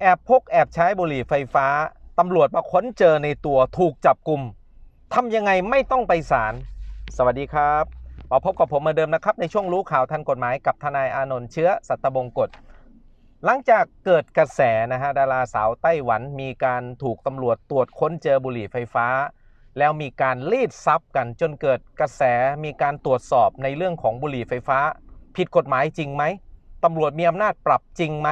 แอบพกแอบใช้บุหรี่ไฟฟ้าตำรวจมาค้นเจอในตัวถูกจับกลุ่มทำยังไงไม่ต้องไปศาลสวัสดีครับมาพบกับผมเหมือนเดิมนะครับ ในช่วงรู้ข่าวทันกฎหมายกับทนายอานนท์เชื้อสัตบงกฎหลังจากเกิดกระแสนะฮะดาราสาวไต้หวันมีการถูกตำรวจตรวจค้นเจอบุหรี่ไฟฟ้า แล้วมีการรีดทรัพย์กันจนเกิดกระแสมีการตรวจสอบในเรื่องของบุหรี่ไฟฟ้า ผิดกฎหมายจริงไหมตำรวจมีอำนาจปรับจริงไหม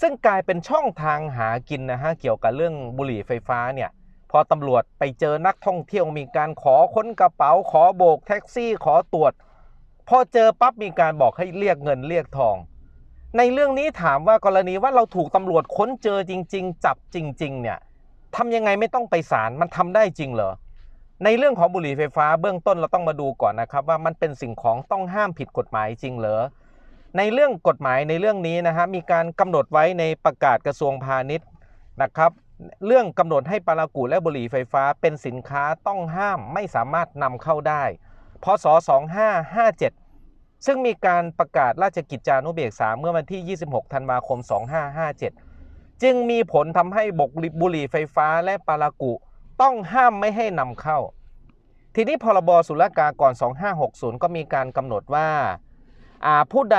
ซึ่งกลายเป็นช่องทางหากินนะฮะเกี่ยวกับเรื่องบุหรี่ไฟฟ้าเนี่ยพอตำรวจไปเจอนักท่องเที่ยวมีการขอค้นกระเป๋า ขอโบกแท็กซี่ขอตรวจ พอเจอปั๊บมีการบอกให้เรียกเงินเรียกทอง ในเรื่องนี้ถามว่ากรณีว่าเราถูกตำรวจค้นเจอจริง ๆ จับจริง ๆ เนี่ยทำยังไงไม่ต้องไปศาลมันทำได้จริงเหรอในเรื่องของบุหรี่ไฟฟ้าเบื้องต้นเราต้องมาดูก่อนนะครับว่ามันเป็นสิ่งของต้องห้ามผิดกฎหมายจริงเหรอ ในเรื่องกฎหมายในเรื่องนี้นะฮะมีการกำหนดไว้ในประกาศกระทรวงพาณิชย์นะครับเรื่องกำหนดให้ปารากูและบุหรี่ไฟฟ้าเป็นสินค้าต้องห้ามไม่สามารถนำเข้าได้พศ 2557 ซึ่งมีการประกาศราชกิจจานุเบกษาเมื่อวันที่ 26 ธันวาคม 2557 จึงมีผลทำให้บกบุหรี่ไฟฟ้าและปารากุ ต้องห้ามไม่ให้นำเข้า ทีนี้พรบศุลกากร 2560 ก็มีการกำหนดว่า ผู้ใด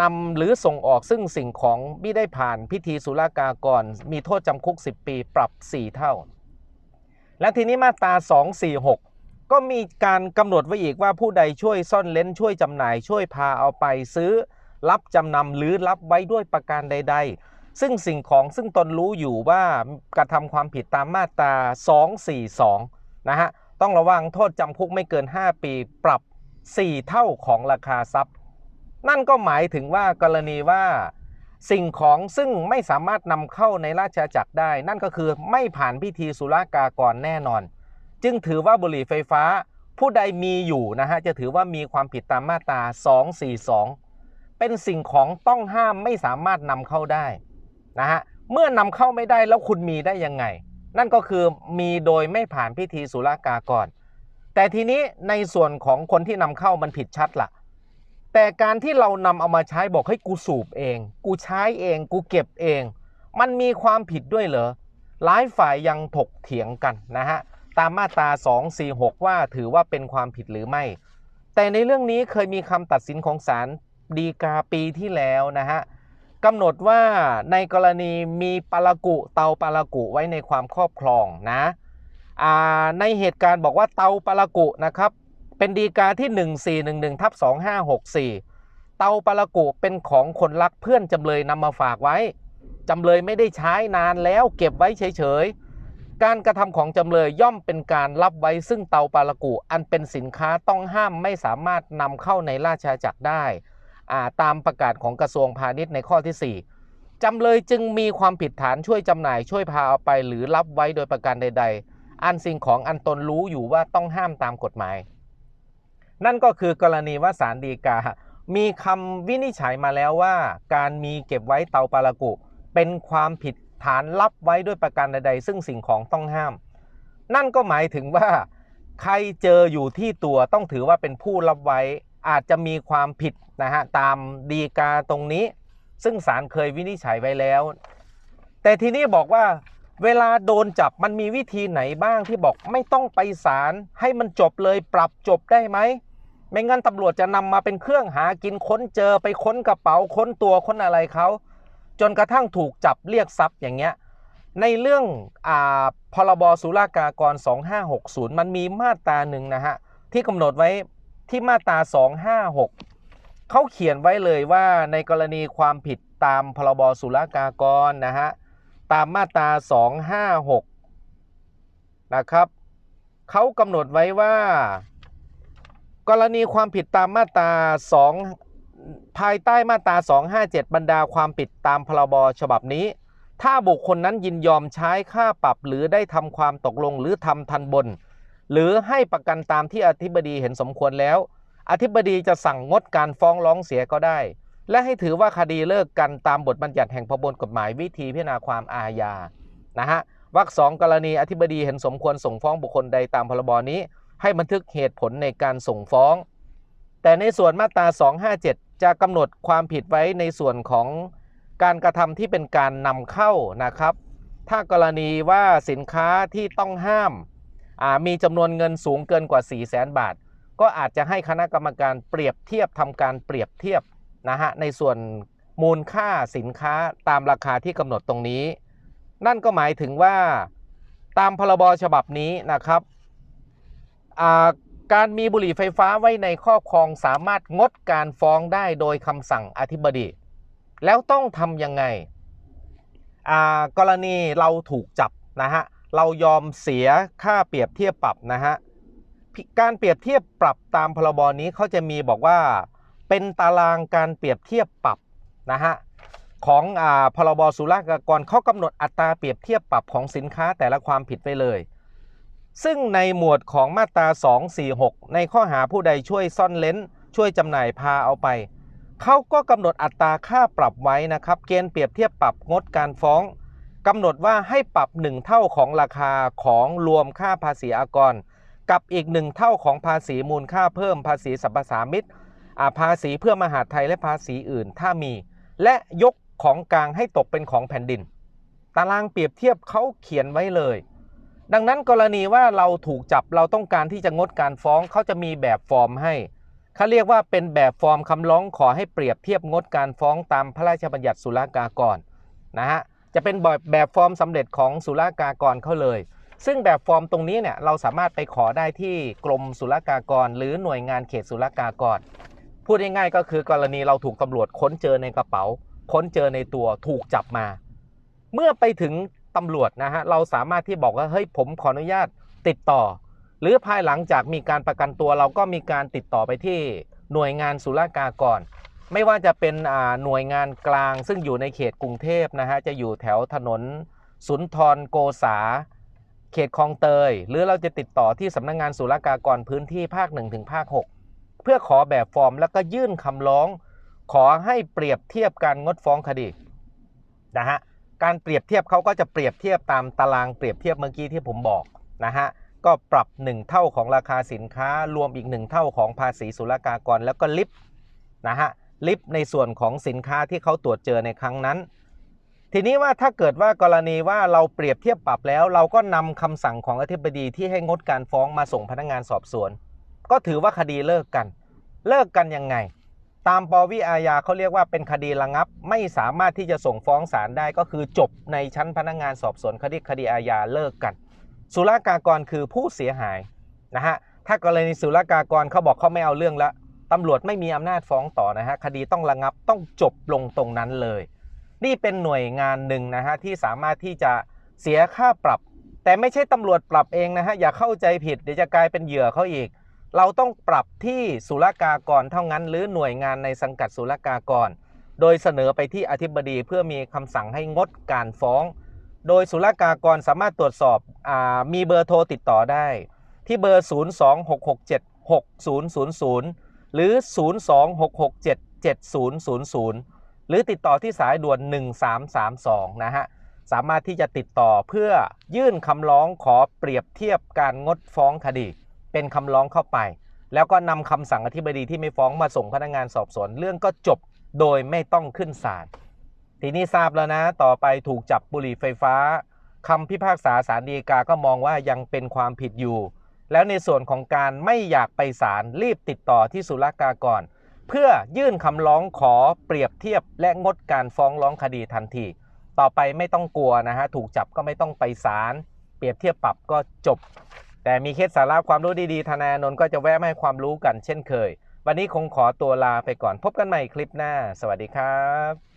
นำหรือส่งออกซึ่งสิ่งของไม่ได้ผ่านพิธีศุลกากร มีโทษจำคุก 10 ปีปรับ 4 เท่า และทีนี้มาตรา 246 ก็มีการกำหนดไว้อีกว่าผู้ใดช่วยซ่อนเล้นช่วยจำหน่าย ช่วยพาเอาไปซื้อ รับจำนำหรือรับไว้ด้วยประการใด ๆ ซึ่งสิ่งของซึ่งตนรู้อยู่ว่ากระทำความผิดตามมาตรา 242 นะฮะต้องระวังโทษจำคุกไม่เกิน 5 ปีปรับ 4 เท่าของราคาทรัพย์ นั่นก็หมายถึงว่ากรณีว่าสิ่งของซึ่งไม่สามารถนำเข้าในราชอาณาจักรได้ นั่นก็คือไม่ผ่านพิธีศุลกากรแน่นอน จึงถือว่าบุหรี่ไฟฟ้าผู้ใดมีอยู่นะฮะจะถือว่ามีความผิดตามมาตรา 242 เป็นสิ่งของต้องห้ามไม่สามารถนำเข้าได้นะฮะเมื่อนำเข้าไม่ได้แล้วคุณมีได้ยังไง นั่นก็คือมีโดยไม่ผ่านพิธีศุลกากร แต่ทีนี้ในส่วนของคนที่นำเข้ามันผิดชัดละ่ะ แต่การที่เรานำเอามาใช้บอกให้กูสูบเอง กูใช้เอง กูเก็บเอง มันมีความผิดด้วยเหรอหลายฝ่ายยังถกเถียงกันนะฮะ ตามมาตรา 246 ว่าถือว่าเป็นความผิดหรือไม่ แต่ในเรื่องนี้เคยมีคำตัดสินของศาลดีกาปีที่แล้วนะฮะกำหนดว่าในกรณีมีปารากุเตาปารากุไว้ในความครอบครองนะในเหตุการณ์บอกว่าเตาปารากุนะครับ เป็นดีกาที่ 1411ทับ2564 เตาปารากุเป็นของคนรักเพื่อนจำเลยนำมาฝากไว้ จำเลยไม่ได้ใช้นานแล้วเก็บไว้เฉยๆ การกระทำของจำเลยย่อมเป็นการรับไว้ซึ่งเตาปารากุอันเป็นสินค้าต้องห้ามไม่สามารถนำเข้าในราชอาณาจักรได้ตามประกาศของกระทรวงพาณิชย์ในข้อที่ 4จำเลยจึงมีความผิดฐานช่วยจำหน่ายช่วยพาเอาไปหรือรับไว้โดยประการใด ๆ อันสิ่งของอันตนรู้อยู่ว่าต้องห้ามตามกฎหมาย นั่นก็คือกรณีว่าสารดีกา มีคำวินิจฉัยมาแล้วว่า การมีเก็บไว้เตาปารากุ เป็นความผิดฐานรับไว้ด้วยประการใดๆ ซึ่งสิ่งของต้องห้าม นั่นก็หมายถึงว่า ใครเจออยู่ที่ตัวต้องถือว่าเป็นผู้รับไว้ อาจจะมีความผิดนะฮะตามดีกาตรงนี้ ซึ่งศาลเคยวินิจฉัยไว้แล้ว แต่ทีนี้บอกว่าเวลาโดนจับมันมีวิธีไหนบ้างที่บอกไม่ต้องไปศาลให้มันจบเลยปรับจบได้ไหม ไม่งั้นตำรวจจะนำมาเป็นเครื่องหากินค้นเจอไปค้นกระเป๋าค้นตัวค้นอะไรเขาจนกระทั่งถูกจับเรียกทรัพย์อย่างเงี้ยในเรื่องอ่าพรบสุรากากร 2560 มันมีมาตราหนึ่งนะฮะ ที่กำหนดไว้ที่มาตรา 256 เขาเขียนไว้เลยว่าในกรณีความผิดตามพรบศุลกากรนะฮะ ตามมาตรา 256 นะครับ เขากำหนดไว้ว่า กรณีความผิดตามมาตรา 2 ภายใต้มาตรา 257 บรรดาความผิดตามพรบฉบับนี้ ถ้าบุคคลนั้นยินยอมใช้ค่าปรับหรือได้ทำความตกลงหรือทำทันบน หรือให้ประกันตามที่อธิบดีเห็นสมควรแล้ว อธิบดีจะสั่งงดการฟ้องร้องเสียก็ได้ และให้ถือว่าคดีเลิกกันตามบทบัญญัติแห่งพระบนกฎหมายวิธีพิจารณาความอาญานะฮะวรรคสองกรณีอธิบดีเห็นสมควรส่งฟ้องบุคคลใดตามพรบนี้ ให้บันทึกเหตุผลในการส่งฟ้อง แต่ในส่วนมาตรา 257 จะกำหนดความผิดไว้ในส่วนของการกระทำที่เป็นการนำเข้านะครับ ถ้ากรณีว่าสินค้าที่ต้องห้ามามีจำนวนเงินสูงเกินกว่า 4 0 0แสนบาท ก็อาจจะให้คณะกรรมการเปรียบเทียบทำการเปรียบเทียบนะฮะในส่วนมูลค่าสินค้าตามราคาที่กำหนดตรงนี้ นั่นก็หมายถึงว่า ตามพรบฉบับนี้นะครับ การมีบุหรี่ไฟฟ้าไว้ในครอบครองสามารถงดการฟ้องได้โดยคำสั่งอธิบดี แล้วต้องทำยังไง กรณีเราถูกจับนะฮะ เรายอมเสียค่าเปรียบเทียบปรับนะฮะ การเปรียบเทียบปรับตามพรบนี้เขาจะมีบอกว่าเป็นตารางการเปรียบเทียบปรับนะฮะของอพรบสุรากากรเขากำหนดอัตราเปรียบเทียบปรับของสินค้าแต่ละความผิดไว้เลย ซึ่งในหมวดของมาตรา 246 ในข้อหาผู้ใดช่วยซ่อนเล้น ช่วยจำหน่ายพาเอาไป เขาก็กำหนดอัตราค่าปรับไว้นะครับ เกณฑ์เปรียบเทียบปรับงดการฟ้องกำหนดว่าให้ปรับ 1 เท่าของราคาของรวมค่าภาษีอากร กับอีก 1 เท่าของภาษีมูลค่าเพิ่มภาษีสรรพสามิตอาภาษีเพื่อมหาดไทยและภาษีอื่นถ้ามี และยกของกลางให้ตกเป็นของแผ่นดิน ตารางเปรียบเทียบเขาเขียนไว้เลย ดังนั้นกรณีว่าเราถูกจับเราต้องการที่จะงดการฟ้องเขาจะมีแบบฟอร์มให้เขาเรียกว่าเป็นแบบฟอร์มคำร้องขอให้เปรียบเทียบงดการฟ้องตามพระราชบัญญัติศุลกากรนะฮะจะเป็นแบบแบบฟอร์มสำเร็จของศุลกากรเขาเลย ซึ่งแบบฟอร์มตรงนี้เนี่ยเราสามารถไปขอได้ที่กรมศุลกากร หรือหน่วยงานเขตศุลกากร พูดง่ายๆก็คือกรณีเราถูกตำรวจค้นเจอในกระเป๋า ค้นเจอในตัวถูกจับมา เมื่อไปถึง ตำรวจนะฮะเราสามารถที่บอกว่าเฮ้ยผมขออนุญาตติดต่อ หรือภายหลังจากมีการประกันตัวเราก็มีการติดต่อไปที่หน่วยงานศุลกากรไม่ว่าจะเป็นหน่วยงานกลาง ซึ่งอยู่ในเขตกรุงเทพนะฮะจะอยู่แถวถนนสุนทรโกษา เขตคลองเตย หรือเราจะติดต่อที่สำนักงงานศุลกากรพื้นที่ภาค1ถึงภาค 6 เพื่อขอแบบฟอร์มแล้วก็ยื่นคำร้อง ขอให้เปรียบเทียบการงดฟ้องคดีนะฮะ การเปรียบเทียบเขาก็จะเปรียบเทียบตามตารางเปรียบเทียบเมื่อกี้ที่ผมบอกนะฮะก็ปรับ 1 เท่าของราคาสินค้ารวมอีก 1 เท่าของภาษีศุลกากร แล้วก็ลิฟต์นะฮะลิฟต์ในส่วนของสินค้าที่เขาตรวจเจอในครั้งนั้น ทีนี้ว่าถ้าเกิดว่ากรณีว่าเราเปรียบเทียบปรับแล้ว เราก็นำคำสั่งของอธิบดีที่ให้งดการฟ้องมาส่งพนักงานสอบสวน ก็ถือว่าคดีเลิกกัน เลิกกันยังไง ตามปวิอาญาเขาเรียกว่าเป็นคดีระงับ ไม่สามารถที่จะส่งฟ้องศาลได้ก็คือจบในชั้นพนักงานสอบสวนคดีคดีอาญาเลิกกันศุลกากรคือผู้เสียหายนะฮะถ้ากรณีศุลกากรเขาบอกเขาไม่เอาเรื่องละตำรวจไม่มีอำนาจฟ้องต่อนะฮะคดีต้องระงับต้องจบลงตรงนั้นเลย นี่เป็นหน่วยงานหนึ่งนะฮะที่สามารถที่จะเสียค่าปรับ แต่ไม่ใช่ตำรวจปรับเองนะฮะอย่าเข้าใจผิดเดี๋ยวจะกลายเป็นเหยื่อเขาอีก เราต้องปรับที่ศุลกากรเท่านั้นหรือหน่วยงานในสังกัดศุลกากร โดยเสนอไปที่อธิบดีเพื่อมีคำสั่งให้งดการฟ้อง โดยศุลกากรสามารถตรวจสอบอมีเบอร์โทรติดต่อได้ ที่เบอร์ 026676000 หรือ 026677000 หรือติดต่อที่สายด่วน 1332 นะฮะสามารถที่จะติดต่อเพื่อยื่นคำร้องขอเปรียบเทียบการงดฟ้องคดี เป็นคำร้องเข้าไป แล้วก็นำคำสั่งอธิบดีที่ไม่ฟ้องมาส่งพนักงานสอบสวนเรื่องก็จบโดยไม่ต้องขึ้นศาลทีนี้ทราบแล้วนะ ต่อไปถูกจับบุหรี่ไฟฟ้าคำพิพากษาศาลฎีกาก็มองว่ายังเป็นความผิดอยู่ แล้วในส่วนของการไม่อยากไปศาลรีบติดต่อที่ศุลกากรเพื่อยื่นคำร้องขอเปรียบเทียบและงดการฟ้องร้องคดีทันที ต่อไปไม่ต้องกลัวนะฮะ ถูกจับก็ไม่ต้องไปศาลเปรียบเทียบปรับก็จบ แต่มีเคล็ดสาระความรู้ดีๆ ธนาอานนท์ก็จะแวะมาให้ความรู้กันเช่นเคย วันนี้คงขอตัวลาไปก่อนพบกันใหม่คลิปหน้า สวัสดีครับ